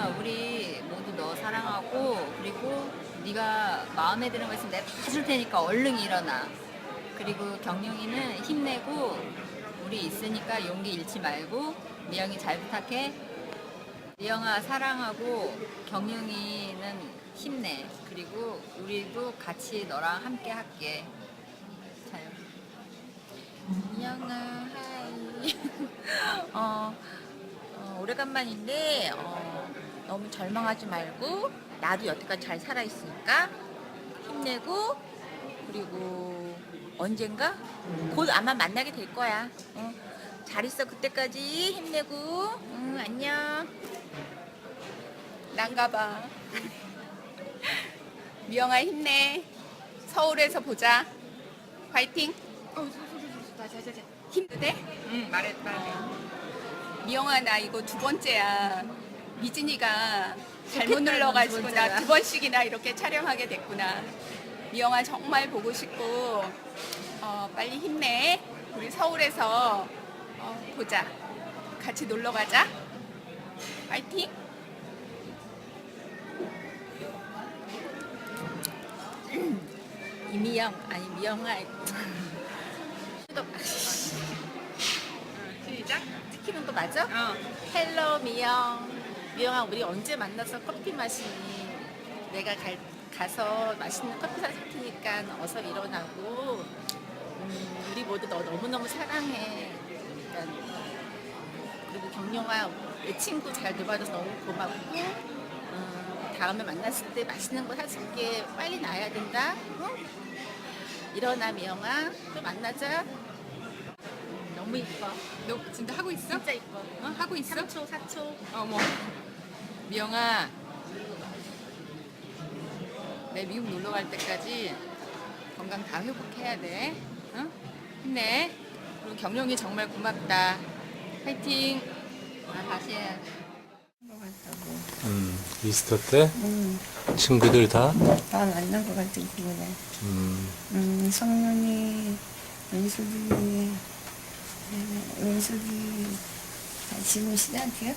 미영아 우리 모두 너 사랑하고 그리고 네가 마음에 드는 거 있으면 내가 다 줄 테니까 얼른 일어나. 그리고 경영이는 힘내고 우리 있으니까 용기 잃지 말고 미영이 잘 부탁해. 미영아 사랑하고 경영이는 힘내. 그리고 우리도 같이 너랑 함께 할게. 잘 미영아 하이. 어, 어, 오래간만인데 어, 너무 절망하지 말고 나도 여태까지 잘 살아있으니까 힘내고 그리고 언젠가 곧 아마 만나게 될 거야 어, 잘 있어 그때까지 힘내고 응, 안녕 난가봐. 미영아 힘내. 서울에서 보자. 화이팅. 힘드대? 응 말해 말해. 미영아 나 이거 두 번째야. 미진이가 잘못 좋겠다, 눌러가지고 두나 번째야. 두 번씩이나 이렇게 촬영하게 됐구나. 미영아 정말 보고 싶고 어, 빨리 힘내. 우리 서울에서 어, 보자. 같이 놀러 가자. 화이팅. 이미영 아니 미영아 시작. 찍히는 거 맞아? 어. 헬로 미영 미영아 우리 언제 만나서 커피 마시니 내가 갈, 가서 맛있는 커피 사줄 테니까 어서 일어나고 음, 우리 모두 너 너무너무 사랑해 그러니까 그리고 경영아 내 친구 잘 돌봐줘서 너무 고맙고 음, 다음에 만났을 때 맛있는 거 사줄게 빨리 나야 된다 응? 일어나 미영아 또 만나자 음, 너무 이뻐 너 진짜 하고 있어? 진짜 이뻐 어? 하고 있어? 3초 4초 어머. 미영아. 내 미국 놀러 갈 때까지 건강 다 회복해야 돼. 응? 힘내. 그리고 경영이 정말 고맙다. 파이팅. 아, 다시 해. 음, 이스터 때 음, 친구들 다 다 만난 것 같은 기분에. 음, 음, 성윤이, 은숙이, 음, 은숙이, 아, 지금 시작이야?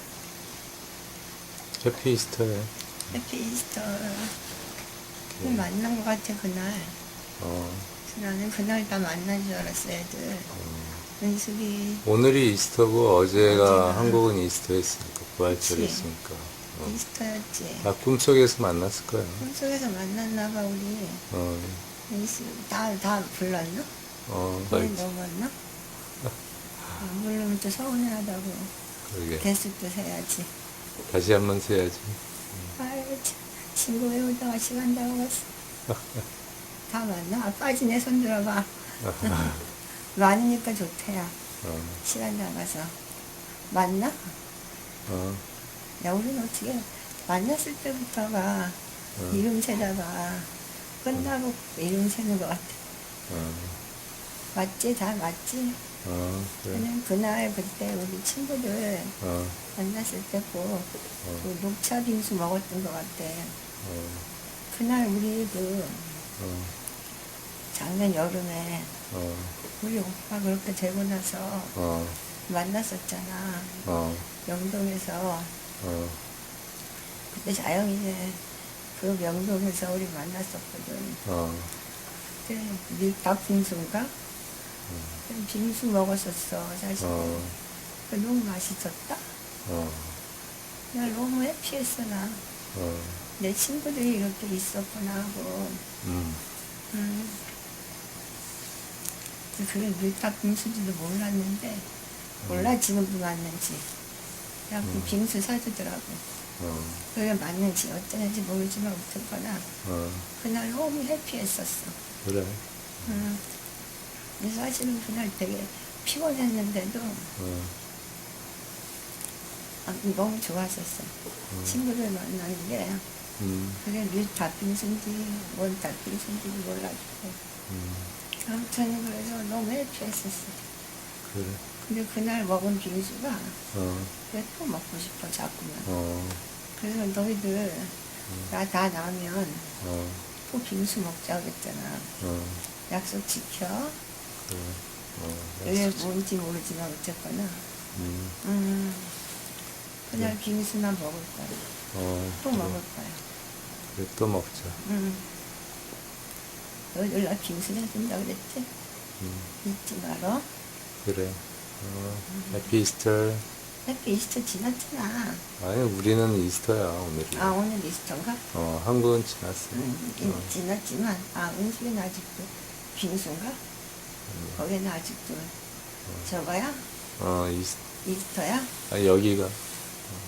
해피 이스터에 해피 이스터. 만난 것 같아, 그날. 어, 나는 그날 다 만난 줄 알았어, 애들. 은숙이, 오늘이 이스터고 어제가 어제가. 한국은 이스터였으니까 부활절이 그치. 있으니까 어. 이스터였지. 아 꿈속에서 만났을 거야 꿈속에서 만났나 봐, 우리. 어, 은숙, 다, 다 불렀나? 어, 알지. 넘었나? 안 부르면 또 서운해하다고. 그러게 개수도 세야지. 다시 한 번 세야지 아이고, 참. 친구 외우다가 시간 다 먹었어. 다 맞나? 아, 빠지네, 손 들어봐. 많으니까 좋대야. 어, 시간 나가서. 맞나? 어, 야, 우리는 어떻게 만났을 때부터가 어. 이름 세다가 끝나고 이름 세는 것 같아. 어, 맞지? 다 맞지? 어, 그래 그냥 그날 그때 우리 친구들 어, 만났을 때고 어, 그 녹차 빙수 먹었던 것 같아. 어, 그날 우리 그 어, 작년 여름에 어, 우리 오빠 그렇게 되고 나서 어, 만났었잖아. 어, 명동에서. 어, 그때 자영이네. 그 명동에서 우리 만났었거든. 어, 그때 밀밥 빙수인가? 그 빙수 먹었었어, 사실. 어, 그 너무 맛있었다. 어, 나 너무 해피했어, 나. 어, 내 친구들이 이렇게 있었구나 하고. 음, 음. 그게 밀밥 빙수인지도 몰랐는데, 몰라, 지금도 맞는지. 그래갖고 음. 빙수 사주더라고. 어, 그게 맞는지 어쩌는지 모르지만 어쨌거나 어, 그날 너무 해피했었어. 그래 음. 근데 사실은 그날 되게 피곤했는데도 어, 아, 너무 좋았었어. 친구들 만나는 게. 음, 그게 밀다빙수인지 뭔 다 빙수인지도 몰랐고. 음, 아무튼 그래서 너무 해피했었어. 그래. 근데 그날 먹은 빙수가 어, 왜 또 먹고 싶어 자꾸만. 어, 그래서 너희들 나다 나면 어, 또 빙수 먹자 그랬잖아. 어, 약속 지켜. 그래 어, 왜 뭔지 모르지만 어쨌거나 음, 음, 그날 빙수나 먹을 거야 어, 또 그래. 먹을 거야. 그래, 또 먹자. 응. 너 연락 빙수 해준다 그랬지? 음, 잊지 말어. 그래. 어, 해피 이스터. 해피 이스터 지났잖아. 아니, 우리는 이스터야, 오늘이. 아, 오늘 이스터인가? 어, 한국은 지났어. 응, 이- 어. 지났지만, 아, 은숙이는 아직도 빙수인가? 음. 거기는 아직도 저거야? 어, 이스, 이스터야? 아, 여기가.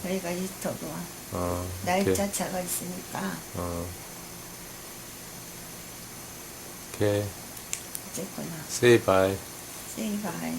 여기가 이스터고. 어. 날짜 차가 있으니까, 어. 오케이. 어쨌거나, Say bye. bye.